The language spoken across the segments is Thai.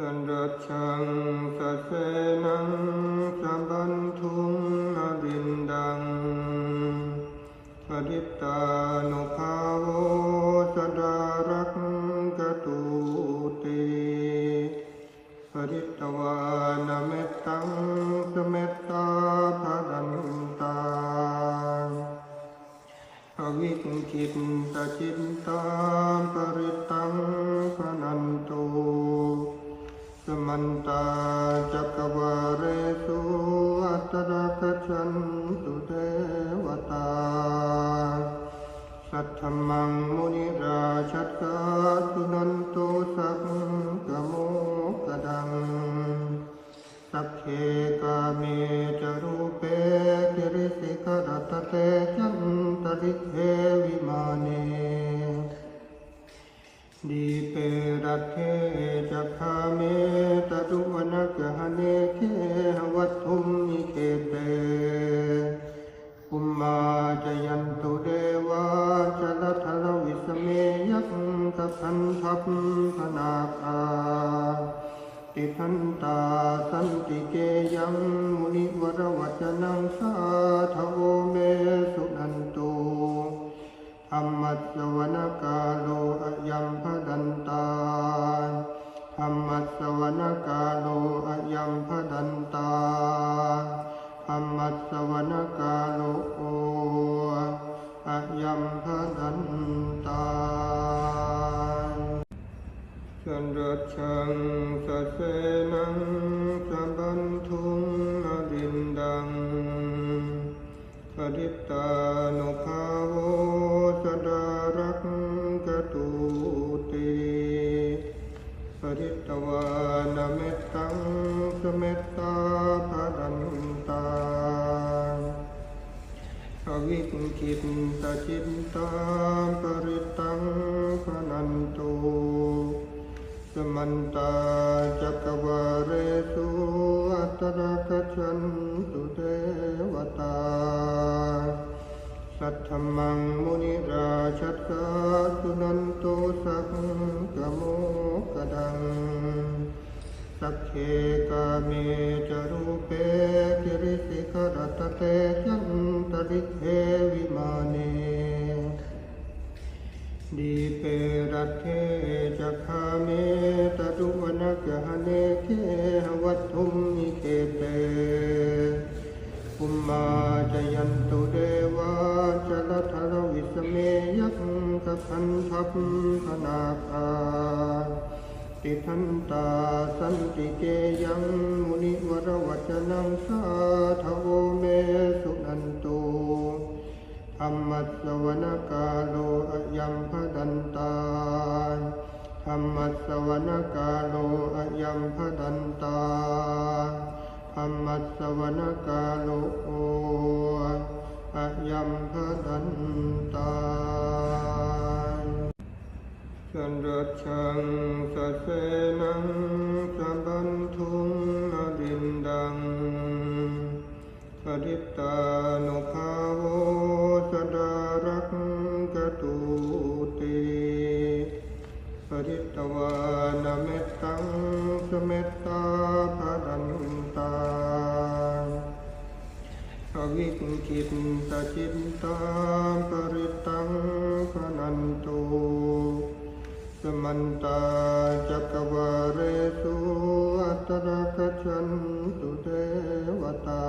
สันรัชังสัเสนังสัมบันทุงนดินดังปฏิตานุภาโวสดารักกตุติปฏิตวานเมตตังสเมตตาภรันตาอวิกขิตตจินตามปริตังพนัน สมันตาจักวาเรสุอัตระกชันตุเทวตา สัทธมังมุนิราชัตกาสุนันตุสักกโมกดัง สัพเพกาเมจรูเปกิริสิกรัตเตจันตริเทวิมาเนดีเปรัตเทจักขาเม เนเควัตุมิเคเตปุมมาจยันตุเดวาจลทรวิสเมยักขพันทัพพนาคาติทันตาสันติเกยังมุนิวรวัจนังสาทโวเมสุนันตุธรรมัสวนกาโลอะยัมพดันตาธรรมัสสวน สสวนกาโลอะยัมพดันตาสันรัชังสเสนังสัมบันทุงนดินดังปฏิตานุภาโวสดารักกตุติปฏิตวานเมตตัง วิกิตตจินตามปริตังพนันตุสมันตาจักวาเรสุอัตระกชันตุเทวตา สัทธมังมุนิราชัตกาสุนันตุสักกโมกดังสัพเพกาเมจรูเปกิริสิกรัตเต จันตริเทวิมาเนดีเปรัตเทจักขาเมตตุวนกหเนเควัตถุมิเคเตปุมมาจยันตุเดวาจลทรวิสเมยักขพันทัพพนาคาติทันตาสันติเกยังมุนิวรวัจนังสาทโวเม ธรรมสวนกาโลอยัมพดันตาธรรมสวนกาโลอยัมพดันตาธรรมสวนกาโลอะยัมพดันตาสันรชังสเสนังสัมบันทุงนดินดังปฏิตานุภา วานเมตตังสเมตตาภรันตาอวิกขิตตจินตาปริตังพนันตุสมันตาจักวาเรสุอัตระกชันตุเทวตา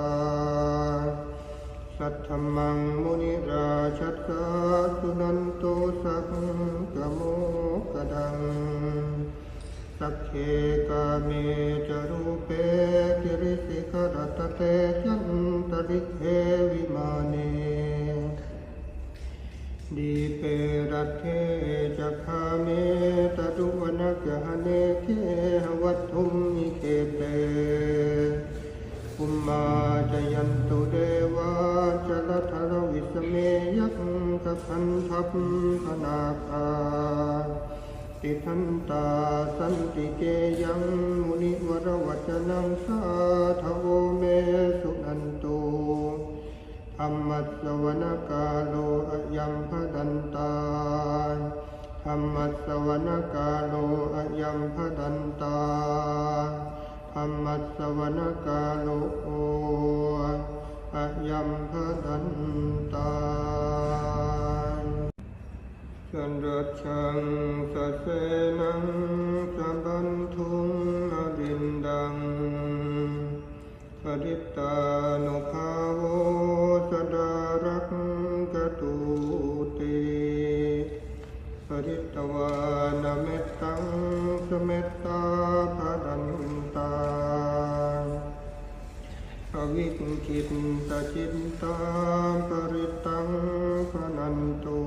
สัทธมังมุนิราชัตกาสุนันโตสักกโมกดัง สัพเพกาเม ทันตาสันติเกยังมุนิวรวัจนังสาทโวเมสุนันตุธรรมัสวนกาโลอยัมพดันตาธรรมัสวนกาโลอยัมพดันตาธรรมัสวนกาโลอะยัมพดันตา สันรัชังสะเสนังสัมบันทุงอดินดังปฏิตานุภาโวสดารักกตุติปฏิตวานเมตตังสเมตตาภดันตาอวิกขิตตจิตตาปริตังพนันตุ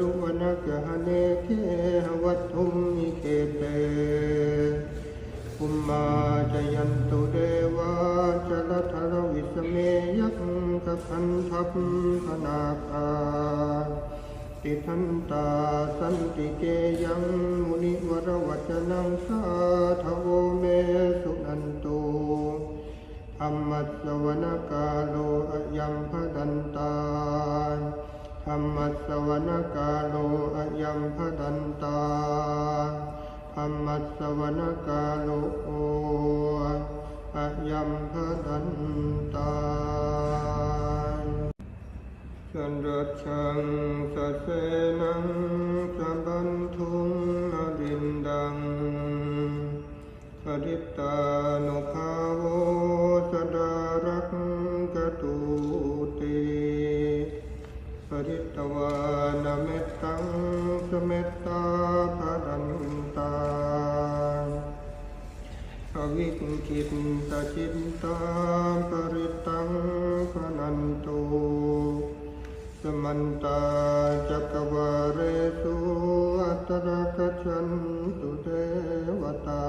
ตุวตาสัทธมังมุนิราชัสสะสุนันโตสักกโมกดังสักเนเขาเมตตุวนกหเนเคหวัตถุมิเคเตภุมมาจยันตุเดวาจลทรวิสเมยักขคันทัพพนาคาติทันตาสันติเกยังมุนิวรวัจนังสาทโวเมสุนันโตธรรมัสวนกาโลอยัมพดันตา ธรรมัสวนกาโลอะยัมพดันตาธรรมัสวนกาโลอะยัมพดันตาสันรัชังสะเสนังสัมบันทุงอดินดังปฏิตานุภ วานเมตตังสเมตตาภดันตาอวิกขิตตจิตตาปริตังพนันตุสมันตาจักวาเรสุอัตระกชันตุเทวตา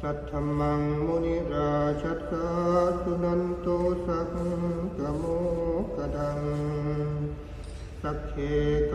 สัทธมังมุนิราชัสสุนันโตสักกโมกดัง สักเคก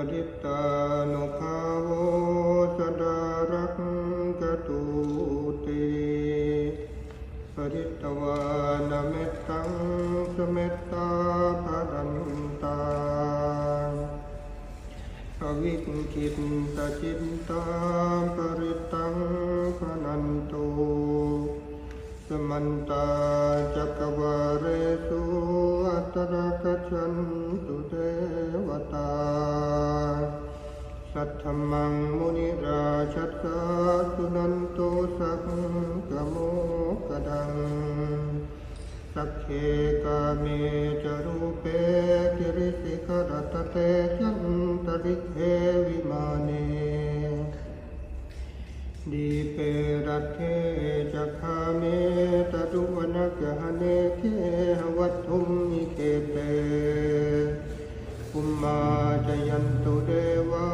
ปฏิตานุภาโวสดารักกตุติปฏิตวานเมตตังสเมตตาภดันตาอวิกขิตตจิตตาปริตังพนันตุสมันตาจักวาเรสุอัตระกชันตุเทว ตา สัทธมังมุนิราชัสสุนันโตสักกโมกดัง สักเคกาเมจรูเปกิริสิกรัตเตจันตริเทวิมาเนดีเปรัตเทจักขาเมตตุวนกหเนเคหวัตถุม จยันตุเดวา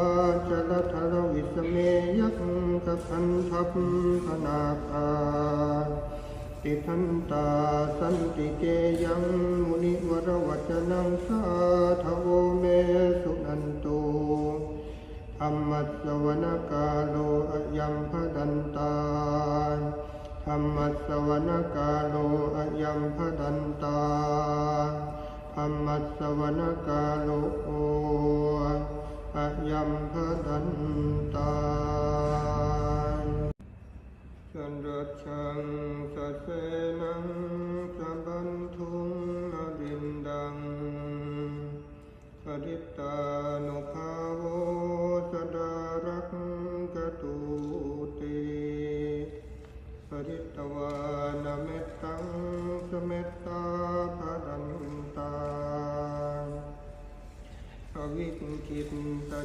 จลทรวิสเมยักขคันทัพพนาคาติทันตาสันติเกยังมุนิวรวัจนังสาทโวเมสุนันตุธรรมัสสวนกาโลอะยัมพดันตาธรรมัสสวนกาโลอะยัมพดันตาธรรมัสสวนกาโล อยัมพดันตาสันรัชชังสัสเส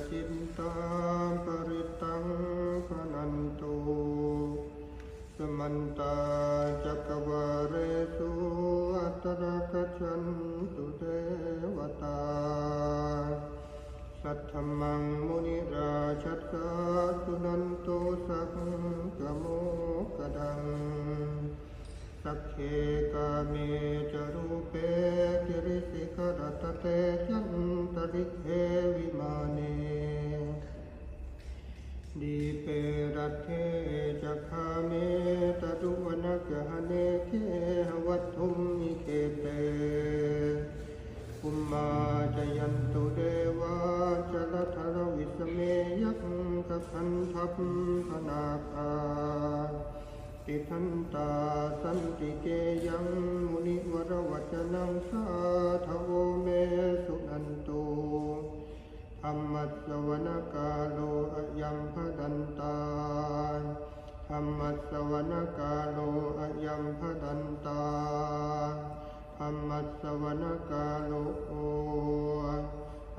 จิตตาปริตังพนันตุสมันตาจักวาเรสุอัตตะกัจฉันตุเทวตา สัทธมังมุนิราชัสสุนันโตสักกโมกดัง สักเคกาเมจรูเปกิริสิกรตเตจันตริเท เทจักขาเมตตุวนกหเนเคหวัตุมมิเคเตปุมมาจยันตุเดวาจลทรวิสเมยักขพันทัพพนาคาติทันตาสันติเกยังมุนิวรวัจนังสาทโวเมสุนันตุ ธรรมัสสวนกาโลอะยัมพดันตาธรรมัสสวนกาโลอะยัมพดันตาธรรมัสสวนกาโล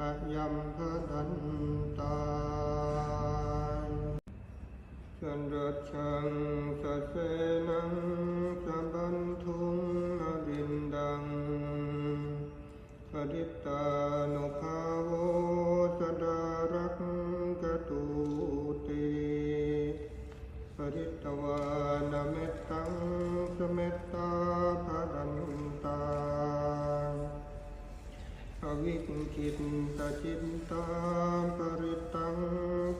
อะยัมพดันตาสันรชังสเสนังสัมบันทุงอรินดังปฏิตา วิกขิตตจิตตาปริตัง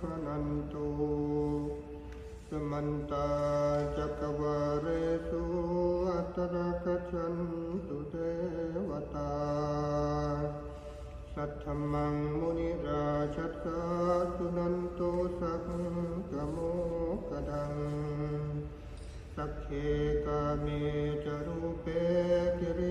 พนันตุสมันตาจักวาเรสุอัตตะกัจฉันตุเทวตา สัทธมังมุนิราชัสสะสุนันโตสักกโมกดังสักเคกาเมจรูเปกิริ